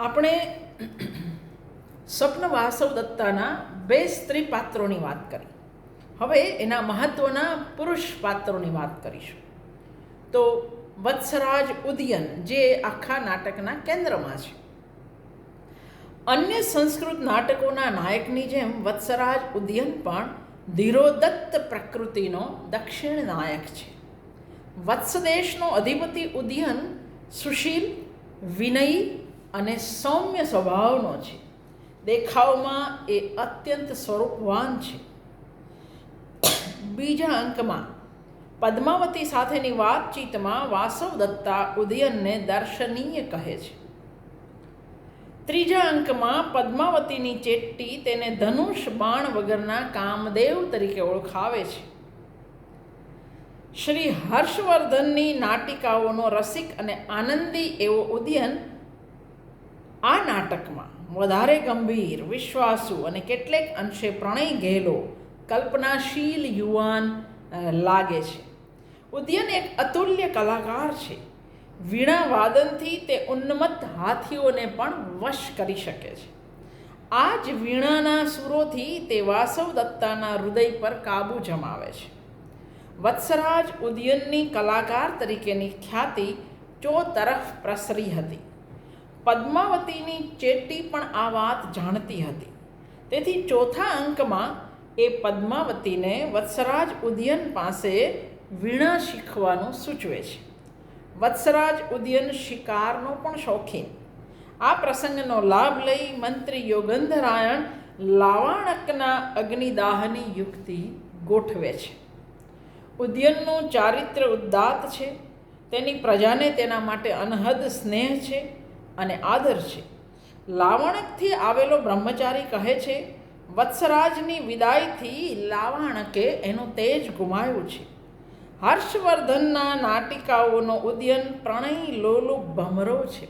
આપણે સ્વપ્ન વાસવ દત્તાના બે સ્ત્રી પાત્રોની વાત કરી. હવે એના મહત્વના પુરુષ પાત્રોની વાત કરીશું. તો વત્સરાજ ઉદયન જે આખા નાટકના કેન્દ્રમાં છે. અન્ય સંસ્કૃત નાટકોના નાયકની જેમ વત્સરાજ ઉદયન પણ ધીરોદત્ત પ્રકૃતિનો દક્ષિણ નાયક છે. વત્સદેશનો અધિપતિ ઉદયન સુશીલ વિનયી અને સૌમ્ય સ્વભાવનો છે. દેખાવમાં એ અત્યંત સ્વરૂપવાન છે. બીજા અંકમાં, પદ્માવતી સાથેની વાતચીતમાં વાસવ દત્તા ઉદયનને દર્શનીય કહે છે. ત્રીજા અંકમાં, પદ્માવતીની ચેટ્ટી તેને ધનુષ બાણ વગરના કામદેવ તરીકે ઓળખાવે છે. શ્રી હર્ષવર્ધનની નાટિકાઓનો રસિક અને આનંદી એવો ઉદયન આ નાટકમાં વધારે ગંભીર, વિશ્વાસુ અને કેટલેક અંશે પ્રણય ગયેલો કલ્પનાશીલ યુવાન લાગે છે. ઉદ્યન એક અતુલ્ય કલાકાર છે. વીણા વાદનથી તે ઉન્મત્ત હાથીઓને પણ વશ કરી શકે છે. આ જ વીણાના સુરોથી તે વાસવ દત્તાના હૃદય પર કાબુ જમાવે છે. વત્સરાજ ઉદયનની કલાકાર તરીકેની ખ્યાતિ ચો તરફ પ્રસરી હતી. પદ્માવતીની ચેટ્ટી પણ આ વાત જાણતી હતી. તેથી ચોથા અંકમાં એ પદ્માવતીને વત્સરાજ ઉદયન પાસે વીણા શીખવાનું સૂચવે છે. વત્સરાજ ઉદયન શિકારનો પણ શોખીન. આ પ્રસંગનો લાભ લઈ મંત્રી યોગંધરાયણ લાવાણકના અગ્નિદાહની યુક્તિ ગોઠવે છે. ઉદ્યનનું ચારિત્ર ઉદ્દાત છે. તેની પ્રજાને તેના માટે અનહદ સ્નેહ છે. અને આદર છે. લાવણકથી આવેલો બ્રહ્મચારી કહે છે, વત્સરાજની વિદાયથી લાવાણકે એનું તેજ ગુમાવ્યું છે. હર્ષવર્ધનના નાટિકાઓનો ઉદયન પ્રણય લોલુપ ભમરો છે.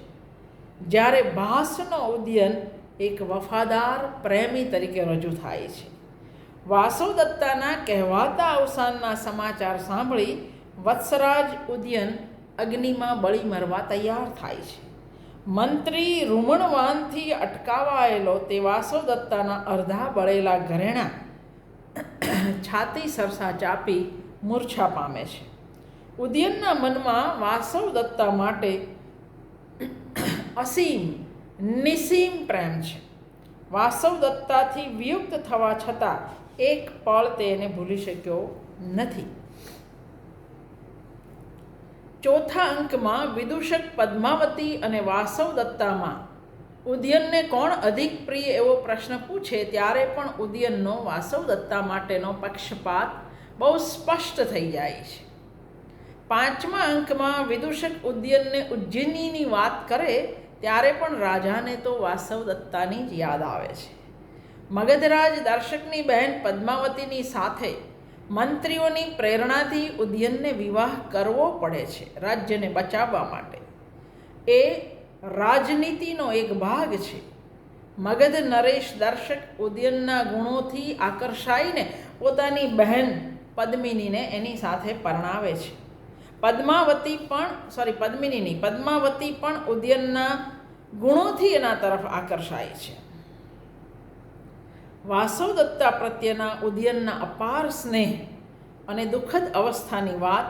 જ્યારે ભાસનો ઉદયન એક વફાદાર પ્રેમી તરીકે રજૂ થાય છે. વાસુદત્તાના કહેવાતા અવસાનના સમાચાર સાંભળી વત્સરાજ ઉદયન અગ્નિમાં બળી મરવા તૈયાર થાય છે. મંત્રી રૂમણવાનથી અટકાવાયેલો તે વાસોદત્તાના અર્ધા બળેલા ઘરેણા છાતી સરસા ચાપી મૂર્છા પામે છે. ઉદયનના મનમાં વાસવ દત્તા માટે અસીમ, નિસીમ પ્રેમ છે. વાસવદત્તાથી વિયુક્ત થવા છતાં એક પળ તે એને ભૂલી શક્યો નથી. ચોથા અંકમાં વિદૂષક પદ્માવતી અને વાસવ દત્તામાં. ઉદયનને કોણ અધિક પ્રિય એવો પ્રશ્ન પૂછે ત્યારે પણ ઉદયનનો વાસવ દત્તા માટેનો પક્ષપાત બહુ સ્પષ્ટ થઈ જાય છે. પાંચમા અંકમાં વિદૂષક ઉદયનને ઉજ્જૈનીની વાત કરે ત્યારે પણ રાજાને તો વાસવ દત્તાની જ યાદ આવે છે. મગધરાજ દર્શકની બહેન પદ્માવતીની સાથે મંત્રીઓની પ્રેરણાથી ઉદયનને વિવાહ કરવો પડે છે રાજ્યને બચાવવા માટે. એ રાજનીતિનો એક ભાગ છે. મગધ નરેશ દર્શક ઉદયનના ગુણોથી આકર્ષાઈને પોતાની બહેન પદ્મિનીને એની સાથે પરણાવે છે. પદ્માવતી પણ સોરી પદ્મિનીની, પદ્માવતી પણ ઉદયનના ગુણોથી એના તરફ આકર્ષાય છે. વાસવ દત્તા પ્રત્યેના ઉદયનના અપાર સ્નેહ અને દુઃખદ અવસ્થાની વાત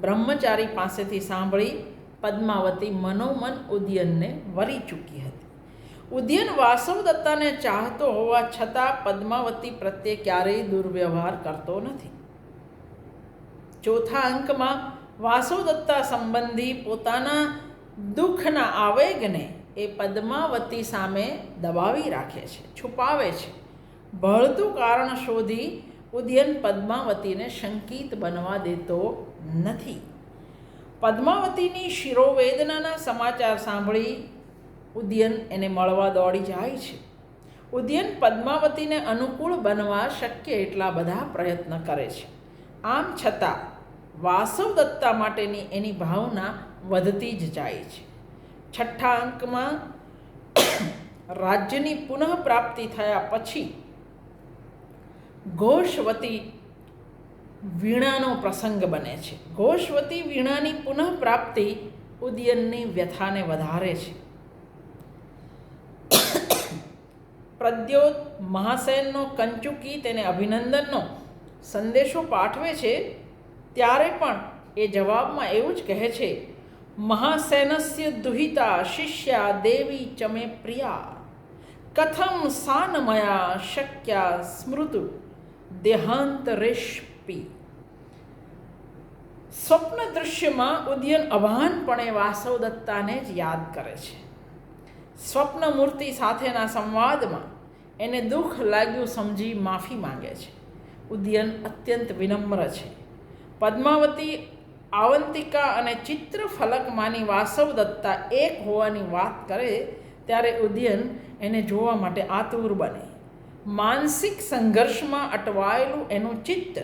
બ્રહ્મચારી પાસેથી સાંભળી પદ્માવતી મનોમન ઉદયનને વરી ચૂકી હતી. ઉદયન વાસવદત્તાને ચાહતો હોવા છતાં પદ્માવતી પ્રત્યે ક્યારેય દુર્વ્યવહાર કરતો નથી. ચોથા અંકમાં વાસવદત્તા સંબંધી પોતાના દુઃખના આવેગને એ પદ્માવતી સામે દબાવી રાખે છે, છુપાવે છે. ભળતું કારણ શોધી ઉદયન પદ્માવતીને શંકિત બનવા દેતો નથી. પદ્માવતીની શિરોવેદનાના સમાચાર સાંભળી ઉદયન એને મળવા દોડી જાય છે. ઉદયન પદ્માવતીને અનુકૂળ બનવા શક્ય એટલા બધા પ્રયત્ન કરે છે. આમ છતાં, વાસવ દત્તા માટેની એની ભાવના વધતી જ જાય છે. છઠ્ઠા અંકમાં, રાજ્યની પુનઃપ્રાપ્તિ થયા પછી ઘોષવતી વીણાનો પ્રસંગ બને છે. ઘોષવતી વીણાની પુનઃપ્રાપ્તિ ઉદયનની વ્યથાને વધારે છે. પ્રદ્યોત મહાસેનનો કંચુકી તેને અભિનંદનનો સંદેશો પાઠવે છે, ત્યારે પણ એ જવાબમાં એવું જ કહે છે, મહાસેનસ્ય દુહિતા શિષ્યા દેવી ચમે પ્રિયા, કથમ સાનમયા શક્યા સ્મૃતુ. દેહાંતરેષ્પી. સ્વપ્ન દૃશ્યમાં ઉદયન અભાનપણે વાસવ દત્તાને જ યાદ કરે છે. સ્વપ્ન મૂર્તિ સાથેના સંવાદમાં એને દુઃખ લાગ્યું સમજી માફી માંગે છે. ઉદયન અત્યંત વિનમ્ર છે. પદ્માવતી, આવંતિકા અને ચિત્રફલકમાંની વાસવ દત્તા એક હોવાની વાત કરે ત્યારે ઉદયન એને જોવા માટે આતુર બને. માનસિક સંઘર્ષમાં અટવાયેલું એનું ચિત્ત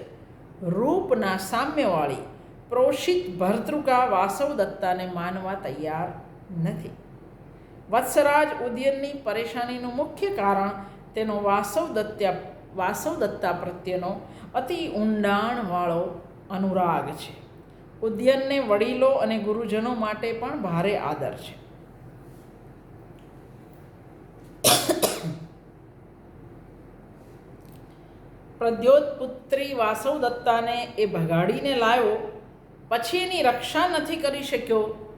રૂપના સામ્યવાળી, પ્રોષિત ભર્તૃકા વાસવ દત્તાને માનવા તૈયાર નથી. વત્સરાજ ઉદયનની પરેશાનીનું મુખ્ય કારણ તેનો વાસવ દત્તા વાસવ દત્તા પ્રત્યેનો અતિ ઊંડાણવાળો અનુરાગ છે. ઉદ્યનને વડીલો અને ગુરુજનો માટે પણ ભારે આદર છે. પ્રદ્યોત પુત્રી વાસવ દત્તાને એ ભગાડીને લાવ્યો પછી એની રક્ષા નથી કરી શક્યો.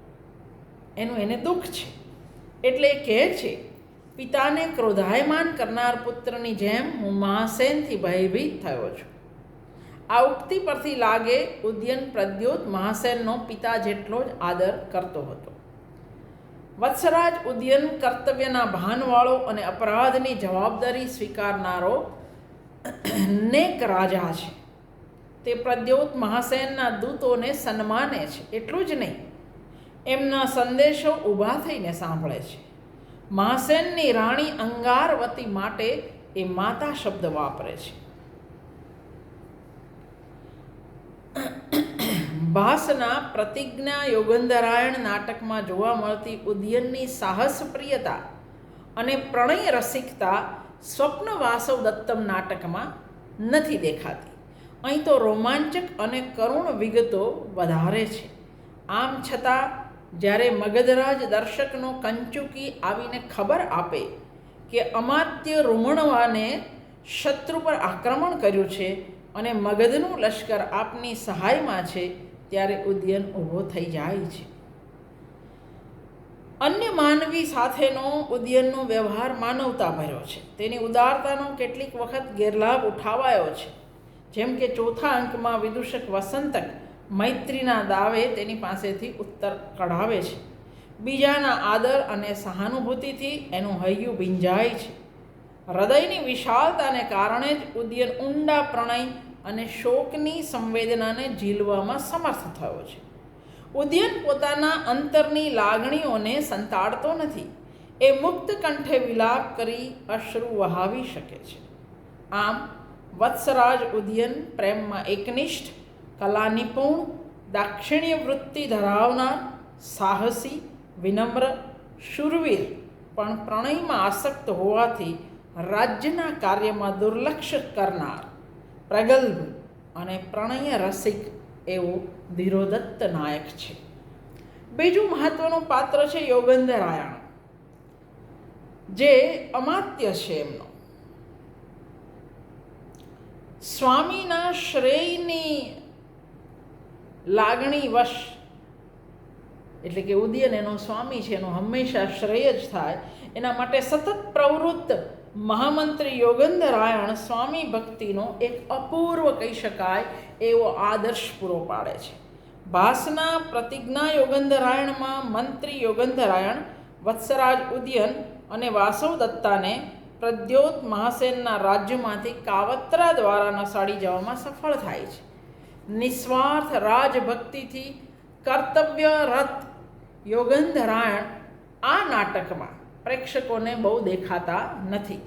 એનું એને દુઃખ છે. એટલે એ કહે છે, પિતાને ક્રોધાયમાન કરનાર પુત્રની જેમ હું મહાસેનથી ભયભીત થયો છું. આ ઉક્તિ પરથી લાગે ઉદ્યન પ્રદ્યોત મહાસેનનો પિતા જેટલો જ આદર કરતો હતો. વત્સરાજ ઉદ્યન કર્તવ્યના ભાનવાળો અને અપરાધની જવાબદારી સ્વીકારનારો નેક રાજા છે. તે પ્રદ્યોત મહાસેનના દૂતોને સન્માને છે. એટલું જ નહીં, એમના સંદેશો ઊભા થઈને સાંભળે છે. મહાસેનની રાણી અંગારવતી માટે એ માતા શબ્દ વાપરે છે. ભાસના પ્રતિજ્ઞા યોગંધરાયણ નાટકમાં જોવા મળતી ઉદયનની સાહસપ્રિયતા અને પ્રણય રસિકતા સ્વપ્ન વાસવ દત્તમ નાટકમાં નથી દેખાતી. અહીં તો રોમાંચક અને કરુણ વિગતો વધારે છે. આમ છતાં, જ્યારે મગધરાજ દર્શકનો કંચુકી આવીને ખબર આપે કે અમાત્ય રૂમણવાને શત્રુ પર આક્રમણ કર્યું છે અને મગધનું લશ્કર આપની સહાયમાં છે, ત્યારે ઉદ્યન ઊભો થઈ જાય છે. અન્ય માનવી સાથેનો ઉદયનનો વ્યવહાર માનવતા ભર્યો છે. તેની ઉદારતાનો કેટલીક વખત ગેરલાભ ઉઠાવાયો છે. જેમ કે ચોથા અંકમાં વિદૂષક વસંતક મૈત્રીના દાવે તેની પાસેથી ઉત્તર કઢાવે છે. બીજાના આદર અને સહાનુભૂતિથી એનું હૈયું ભીંજાય છે. હૃદયની વિશાળતાને કારણે જ ઉદયન ઊંડા પ્રણય અને શોકની સંવેદનાને ઝીલવામાં સમર્થ થયો છે. ઉદયન પોતાના અંતરની લાગણીઓને સંતાડતો નથી. એ મુક્ત કંઠે વિલાપ કરી અશ્રુ વહાવી શકે છે. આમ, વત્સરાજ ઉદયન પ્રેમમાં એકનિષ્ઠ કલા નિપુણ દાક્ષિણ્ય વૃત્તિ ધરાવનાર, સાહસી, વિનમ્ર, શુરવીર પણ પ્રણયમાં આસક્ત હોવાથી રાજ્યના કાર્યમાં દુર્લક્ષ કરનાર, પ્રગલ્ભ અને પ્રણય રસિક એવો ધીરોદત્ત નાયક છે. બીજું મહત્વનું પાત્ર છે યોગંદરાયણ જે અમાત્ય છે એમનો. સ્વામીના શ્રેયની લાગણી વશ, એટલે કે ઉદયન એનો સ્વામી છે, એનો હંમેશા શ્રેય જ થાય, એના માટે સતત પ્રવૃત્ત મહામંત્રી યોગંધરાયણ સ્વામી ભક્તિનો એક અપૂર્વ કહી શકાય એવો આદર્શ પૂરો પાડે છે. ભાસના પ્રતિજ્ઞા યોગંધરાયણમાં મંત્રી યોગંધરાયણ વત્સરાજ ઉદયન અને વાસવ દત્તાને પ્રદ્યોત મહાસેનના રાજ્યમાંથી કાવત્રા દ્વારા નસાડી જવામાં સફળ થાય છે. નિસ્વાર્થ રાજભક્તિથી કર્તવ્ય રથ યોગંધરાયણ આ નાટકમાં પ્રેક્ષકોને બહુ દેખાતા નથી.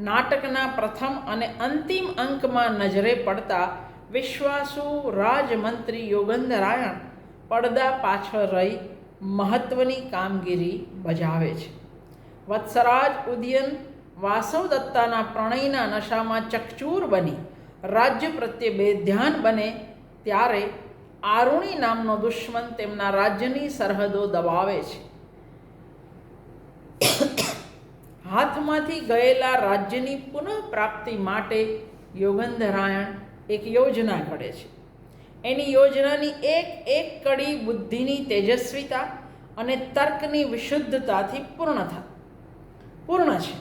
નાટકના પ્રથમ અને અંતિમ અંકમાં નજરે પડતા વિશ્વાસુ રાજમંત્રી યોગંદરાયણ પડદા પાછળ રહી મહત્વની કામગીરી બજાવે છે. વત્સરાજ ઉદયન વાસવ દત્તાના પ્રણયના નશામાં ચકચૂર બની રાજ્ય પ્રત્યે બેધ્યાન બને ત્યારે આરુણી નામનો દુશ્મન તેમના રાજ્યની સરહદો દબાવે છે. હાથમાંથી ગયેલા રાજ્યની પુનઃપ્રાપ્તિ માટે યોગંધરાયણ એક યોજના ઘડે છે. એની યોજનાની એક એક કડી બુદ્ધિની તેજસ્વીતા અને તર્કની વિશુદ્ધતાથી પૂર્ણ થાય પૂર્ણ છે.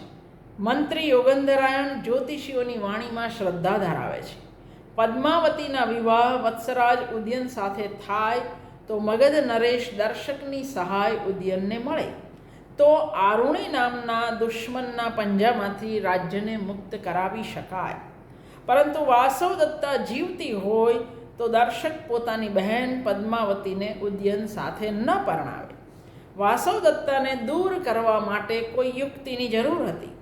મંત્રી યોગંધરાયણ જ્યોતિષીઓની વાણીમાં શ્રદ્ધા ધરાવે છે. પદ્માવતીના વિવાહ વત્સરાજ ઉદ્યન સાથે થાય તો મગધ નરેશ દર્શકની સહાય ઉદ્યનને મળે. તો આરુણી નામના દુશ્મનના પંજામાંથી રાજ્યને મુક્ત કરાવી શકાય. પરંતુ વાસવ દત્તા જીવતી હોય તો દર્શક પોતાની બહેન પદ્માવતીને ઉદયન સાથે ન પરણાવે. વાસવ દત્તાને દૂર કરવા માટે કોઈ યુક્તિની જરૂર હતી.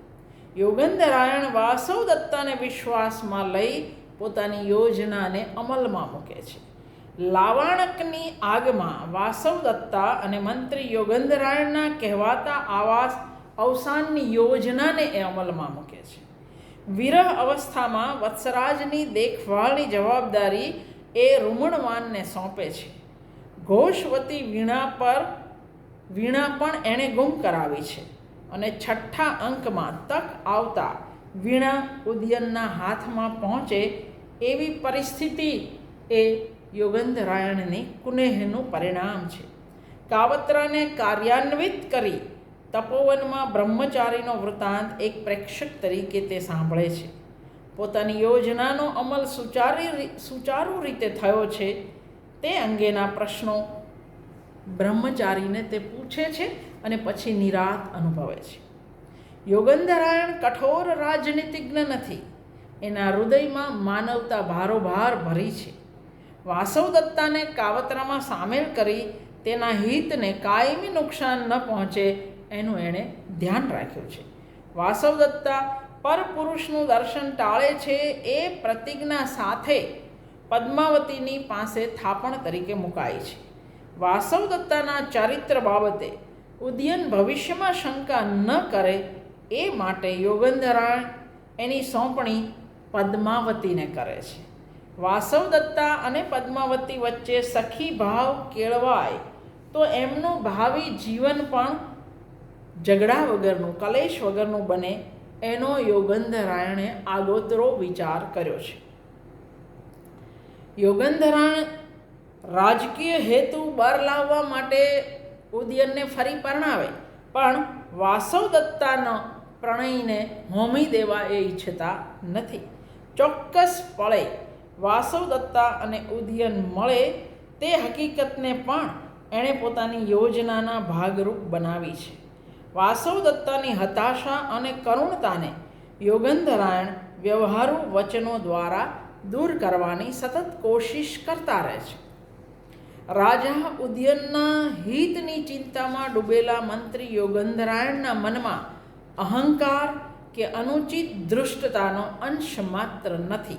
યોગંધરાયણ વાસવ દત્તાને વિશ્વાસમાં લઈ પોતાની યોજનાને અમલમાં મૂકે છે. લાવાણકની આગમાં વાસવ દત્તા અને મંત્રી યોગંધરાયણના કહેવાતા આવાસ અવસાનની યોજનાને એ અમલમાં મૂકે છે. વિરહ અવસ્થામાં વત્સરાજની દેખભાળની જવાબદારી એ રૂમણવાનને સોંપે છે. ઘોષવતી વીણા પર, વીણા પણ એણે ગુમ કરાવી છે અને છઠ્ઠા અંકમાં તક આવતા વીણા ઉદયનના હાથમાં પહોંચે એવી પરિસ્થિતિ એ યોગંધરાયણની કુનેહનું પરિણામ છે. કાવત્રાને કાર્યાન્વિત કરી તપોવનમાં બ્રહ્મચારીનો વૃત્તાંત એક પ્રેક્ષક તરીકે તે સાંભળે છે. પોતાની યોજનાનો અમલ સુચારી સુચારુ રીતે થયો છે તે અંગેના પ્રશ્નો બ્રહ્મચારીને તે પૂછે છે અને પછી નિરાત અનુભવે છે. યોગંધરાયણ કઠોર રાજનીતિજ્ઞ નથી. એના હૃદયમાં માનવતા ભારોભાર ભરી છે. વાસવ દત્તાને કાવતરામાં સામેલ કરી તેના હિતને કાયમી નુકસાન ન પહોંચે એનું એણે ધ્યાન રાખ્યું છે. વાસવ દત્તા પરપુરુષનું દર્શન ટાળે છે એ પ્રતિજ્ઞા સાથે પદ્માવતીની પાસે થાપણ તરીકે મુકાય છે. વાસવ દત્તાના ચારિત્ર બાબતે ઉદયન ભવિષ્યમાં શંકા ન કરે એ માટે યોગંધરાયણ એની સોંપણી પદ્માવતીને કરે છે. વાસવ દત્તા અને પદ્માવતી વચ્ચે સખી ભાવ કેળવાય, તો એમનું ભાવિ જીવન પણ ઝઘડા વગરનું, કલેશ વગરનું બને એનો યોગંધરાયણે આગોતરો વિચાર કર્યો છે. યોગંધરાયણ રાજકીય હેતુ બર લાવવા માટે ઉદયનને ફરી પરણાવે, પણ વાસવ દત્તાનો પ્રણયને હોમી દેવા એ ઈચ્છતા નથી. ચોક્કસપણે વાસવ દત્તા અને ઉદયન મળે તે હકીકતને પણ એણે પોતાની યોજનાના ભાગરૂપ બનાવી છે. વાસવ દત્તાની હતાશા અને કરુણતાને યોગંધરાયણ વ્યવહારુ વચનો દ્વારા દૂર કરવાની સતત કોશિશ કરતા રહે છે. રાજા ઉદયનના હિતની ચિંતામાં ડૂબેલા મંત્રી યોગંધરાયણના મનમાં અહંકાર કે અનુચિત દૃષ્ટતાનો અંશ માત્ર નથી.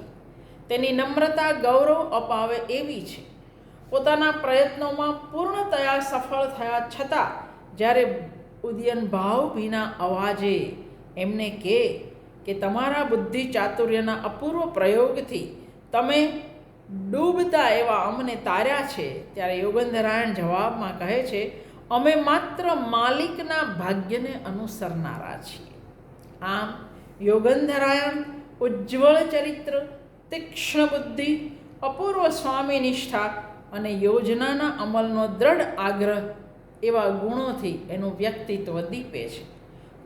તેની નમ્રતા, ગૌરવ અપાવે એવી છે. પોતાના પ્રયત્નોમાં પૂર્ણતયા સફળ થયા છતાં જ્યારે ઉદયન ભાવભીના અવાજે એમને કહે કે તમારા બુદ્ધિ ચાતુર્યના અપૂર્વ પ્રયોગથી તમે ડૂબતા એવા અમને તાર્યા છે, ત્યારે યોગંધરાયણ જવાબમાં કહે છે, અમે માત્ર માલિકના ભાગ્યને અનુસરનારા છીએ. આમ યોગંધરાયણ ઉજ્જવળ ચરિત્ર તીક્ષ્ણ બુદ્ધિ અપૂર્વ સ્વામી નિષ્ઠા અને યોજનાના અમલનો દ્રઢ આગ્રહ એવા ગુણોથી એનું વ્યક્તિત્વ દીપે છે.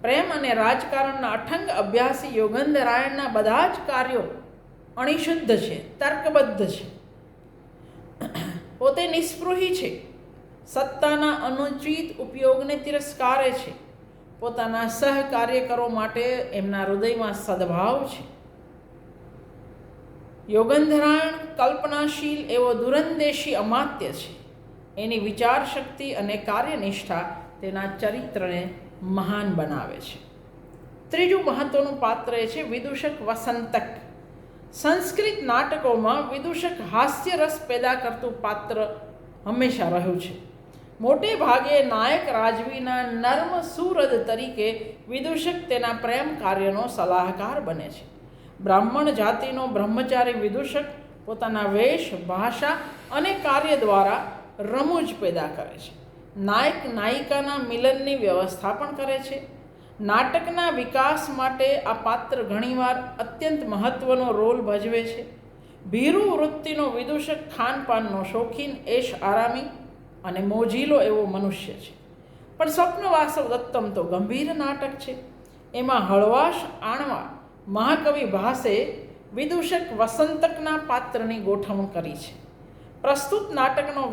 પ્રેમ અને રાજકારણના અઠંગ અભ્યાસી યોગંધરાયણના બધા જ કાર્યો અણિશુદ્ધ છે, તર્કબદ્ધ છે. પોતે નિસ્પૃહી છે. સત્તાના અનુચિત ઉપયોગને તિરસ્કારે છે. પોતાના સહકાર્યકરો માટે એમના હૃદયમાં સદભાવ છે. યોગંધરાયણ કલ્પનાશીલ એવો દુરંદેશી અમાત્ય છે. એની વિચારશક્તિ અને કાર્યનિષ્ઠા તેના ચરિત્રને મહાન બનાવે છે. ત્રીજું મહત્વનું પાત્ર એ છે વિદૂષક વસંતક. સંસ્કૃત નાટકોમાં વિદૂષક હાસ્યરસ પેદા કરતું પાત્ર હંમેશા રહ્યું છે. મોટે ભાગે નાયક રાજવીના નર્મ સુરદ તરીકે વિદૂષક તેના પ્રેમ કાર્યનો સલાહકાર બને છે. બ્રાહ્મણ જાતિનો બ્રહ્મચારી વિદૂષક, પોતાના વેશ, ભાષા અને કાર્ય દ્વારા રમૂજ પેદા કરે છે. નાયક નાયિકાના મિલનની વ્યવસ્થા પણ કરે છે. નાટકના વિકાસ માટે આ પાત્ર ઘણીવાર અત્યંત મહત્ત્વનો રોલ ભજવે છે. ભીરુ વૃત્તિનો વિદૂષક ખાનપાનનો શોખીન એશ આરામી અને મોજીલો એવો મનુષ્ય છે. પણ સ્વપ્નવાસવ દત્તમ તો ગંભીર નાટક છે. એમાં હળવાશ આણવા મહાકવિ ભાસે વિદૂષક વસંતકના પાત્રની ગોઠવણ કરી છે. પ્રસ્તુત નાટકનો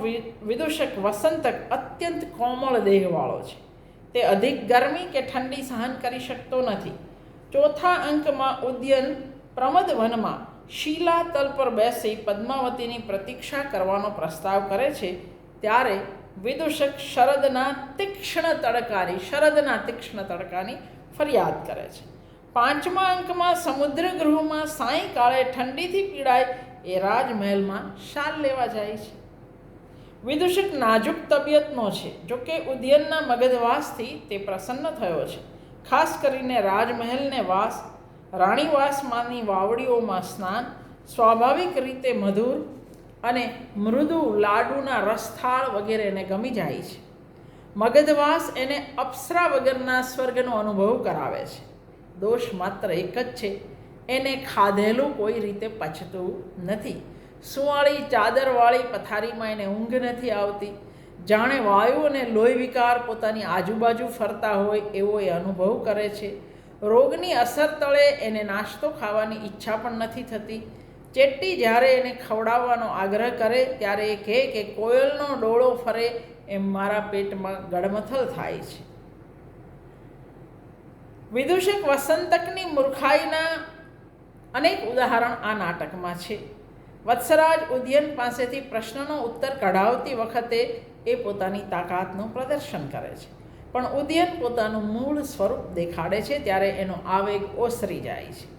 વિદૂષક વસંતક અત્યંત કોમળ દેહવાળો છે. તે અધિક ગરમી કે ઠંડી સહન કરી શકતો નથી. ચોથા અંકમાં ઉદ્યન પ્રમદ વનમાં શીલાતલ પર બેસી પદ્માવતીની પ્રતીક્ષા કરવાનો પ્રસ્તાવ કરે છે, ત્યારે વિદૂષક શરદના તીક્ષ્ણ તડકાની, શરદના તીક્ષ્ણ તડકાની ફરિયાદ કરે છે. પાંચમા અંકમાં સમુદ્ર ગૃહમાં સાંયકાળે ઠંડીથી પીડાય એ રાજમહેલમાં શાલ લેવા જાય છે. વિદૂષક નાજુક તબિયતનો છે. જોકે ઉદયનના મગધવાસથી તે પ્રસન્ન થયો છે. ખાસ કરીને રાજમહેલને વાસ, રાણીવાસમાંની વાવડીઓમાં સ્નાન, સ્વાભાવિક રીતે મધુર અને મૃદુ લાડુના રસથાળ વગેરેને ગમી જાય છે. મગધવાસ એને અપ્સરા વગરના સ્વર્ગનો અનુભવ કરાવે છે. દોષ માત્ર એક જ છે. એને ખાધેલું કોઈ રીતે પચતું નથી. સુવાળી ચાદરવાળી પથારીમાં એને ઊંઘ નથી આવતી. જાણે વાયુ અને લોહી વિકાર પોતાની આજુબાજુ ફરતા હોય એવો એ અનુભવ કરે છે. રોગની અસર તળે એને નાસ્તો ખાવાની ઈચ્છા પણ નથી થતી. ચેટ્ટી જ્યારે એને ખવડાવવાનો આગ્રહ કરે ત્યારે એ કહે કે કોયલનો ડોળો ફરે એમ મારા પેટમાં ગડમથલ થાય છે. વિદૂષક વસંતકની મૂર્ખાઈના અનેક ઉદાહરણ આ નાટકમાં છે. વત્સરાજ ઉદ્યન પાસેથી પ્રશ્નનો ઉત્તર કઢાવતી વખતે એ પોતાની તાકાતનું પ્રદર્શન કરે છે. પણ ઉદ્યન પોતાનું મૂળ સ્વરૂપ દેખાડે છે ત્યારે એનો આવેગ ઓસરી જાય છે.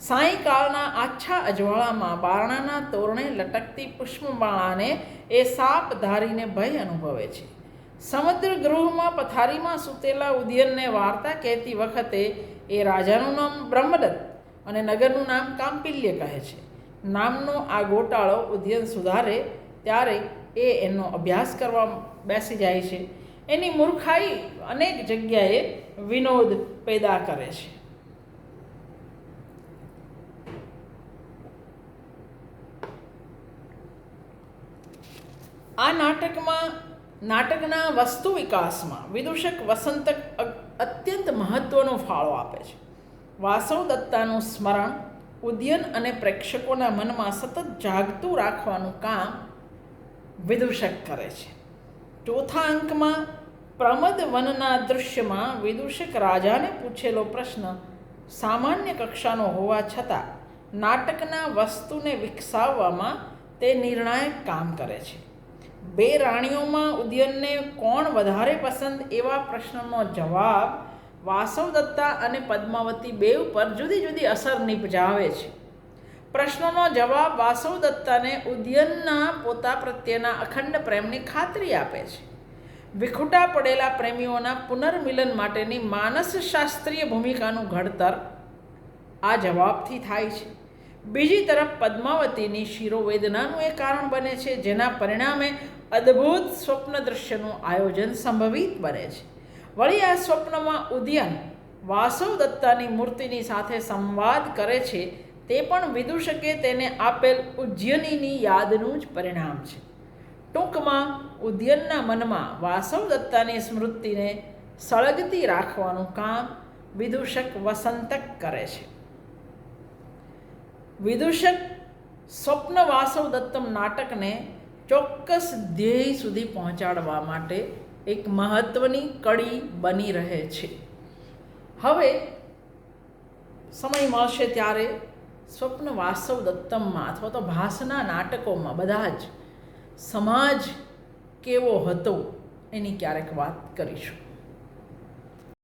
સાંયકાળના આછા અજવાળામાં બારણાના તોરણે લટકતી પુષ્પમાળાને એ સાપ ધારીને ભય અનુભવે છે. સમુદ્ર ગૃહમાં પથારીમાં સૂતેલા ઉદયનને વાર્તા કહેતી વખતે એ રાજાનું નામ બ્રહ્મદત્ત અને નગરનું નામ કામપિલ્ય કહે છે. નામનો આ ગોટાળો ઉદ્યન સુધારે ત્યારે એ એનો અભ્યાસ કરવા બેસી જાય છે. એની મૂર્ખાઈ અનેક જગ્યાએ વિનોદ પેદા કરે છે. આ નાટકમાં નાટકના વસ્તુ વિકાસમાં વિદૂષક વસંતક અત્યંત મહત્વનો ફાળો આપે છે. વાસવ દત્તાનું સ્મરણ ઉદ્યન અને પ્રેક્ષકોના મનમાં સતત જાગતું રાખવાનું કામ વિદૂષક કરે છે. ચોથા અંકમાં પ્રમદ વનના દૃશ્યમાં વિદૂષક રાજાને પૂછેલો પ્રશ્ન સામાન્ય કક્ષાનો હોવા છતાં નાટકના વસ્તુને વિકસાવવામાં તે નિર્ણાયક કામ કરે છે. બે રાણીઓમાં ઉદયનને કોણ વધારે પસંદ એવા પ્રશ્નનો જવાબ વાસવદત્તા અને પદ્માવતી બે ઉપર જુદી જુદી અસર નિપજાવે છે. પ્રશ્નનો જવાબ વાસવદત્તાને ઉદયનના પોતા પ્રત્યેના અખંડ પ્રેમની ખાતરી આપે છે. વિખુટા પડેલા પ્રેમીઓના પુનર્મિલન માટેની માનસશાસ્ત્રીય ભૂમિકાનું ઘડતર આ જવાબથી થાય છે. બીજી તરફ પદ્માવતીની શિરોવેદનાનું એ કારણ બને છે, જેના પરિણામે અદ્ભુત સ્વપ્ન દૃશ્યનું આયોજન સંભવિત બને છે. વળી આ સ્વપ્નમાં ઉદયન વાસવ દત્તાની મૂર્તિની સાથે સંવાદ કરે છે, તે પણ વિદૂષકે તેને આપેલ ઉજ્જયનીની યાદનું જ પરિણામ છે. ટૂંકમાં, ઉદ્યનના મનમાં વાસવ દત્તાની સ્મૃતિને સળગતી રાખવાનું કામ વિદૂષક વસંતક કરે છે. વિદૂષક સ્વપ્ન વાસવ દત્તમ નાટકને ચોક્કસ ધ્યેય સુધી પહોંચાડવા માટે એક મહત્ત્વની કડી બની રહે છે. હવે સમય મળશે ત્યારે સ્વપ્ન વાસવ દત્તમમાં અથવા તો ભાસના નાટકોમાં બધા જ સમાજ કેવો હતો એની ક્યારેક વાત કરીશું.